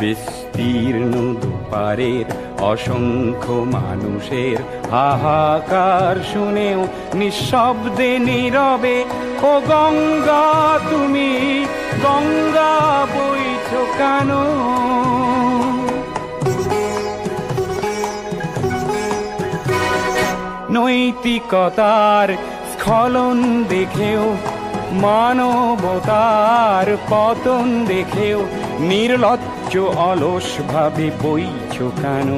বিস্তীর্ণ দুপারের অসংখ্য মানুষের হাহাকার শুনেও নিঃশব্দে নীরবে, ও গঙ্গা, তুমি গঙ্গা বইছ কেন? নৈতিকতার স্খলন দেখেও, মানবতার পতন দেখেও, নির্লজ্জ অলস ভাবে বইছ কেন?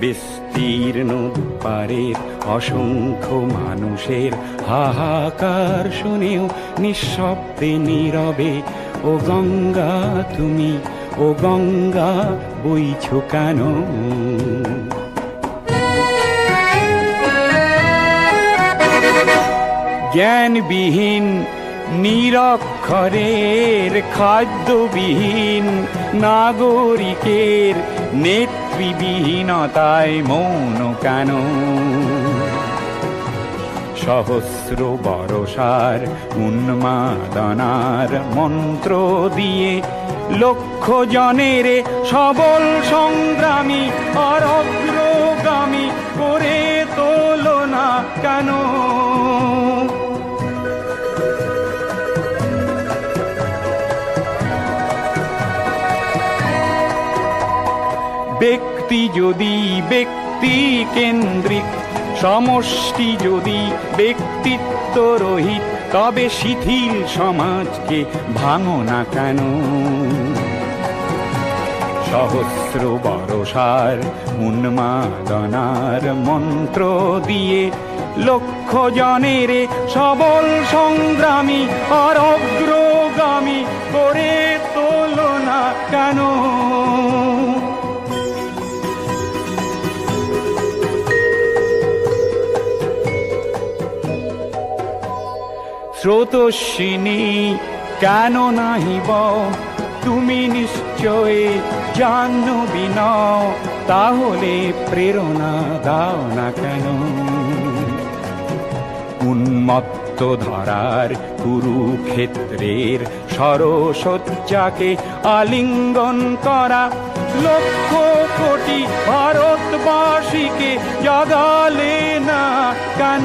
বিস্তীর্ণ দুপারের অসংখ্য মানুষের হাহাকার শুনেও নিঃশব্দে নীরবে, ও গঙ্গা, তুমি, ও গঙ্গা, বইছ কেন? জ্ঞানবিহীন নিরক্ষরের খাদ্যবিহীন নাগরিকের নেতৃবিহীনতায় মৌন কেন? সহস্র বরসার উন্মাদনার মন্ত্র দিয়ে লক্ষ জনের সবল সংগ্রামী আর অগ্রগামী করে তোলো না কেন? ব্যক্তি যদি ব্যক্তি কেন্দ্রিক, সমষ্টি যদি ব্যক্তিত্ব রহিত, তবে শিথিল সমাজকে ভাঙো না কেন? সহস্র বরসার, উন্মাদনার মন্ত্র দিয়ে লক্ষ জনের সবল সংগ্রামী আর অগ্রগামী করে তোলো না কেন? স্রোতস্বিনী, কেন নাহিব? তুমি নিশ্চয় জাহ্নবী তাহলে প্রেরণা দাও না কেন? উন্মত্ত ধরার কুরুক্ষেত্রের সরসজ্জাকে আলিঙ্গন করা লক্ষ কোটি ভারতবাসীকে জাগালে না কেন?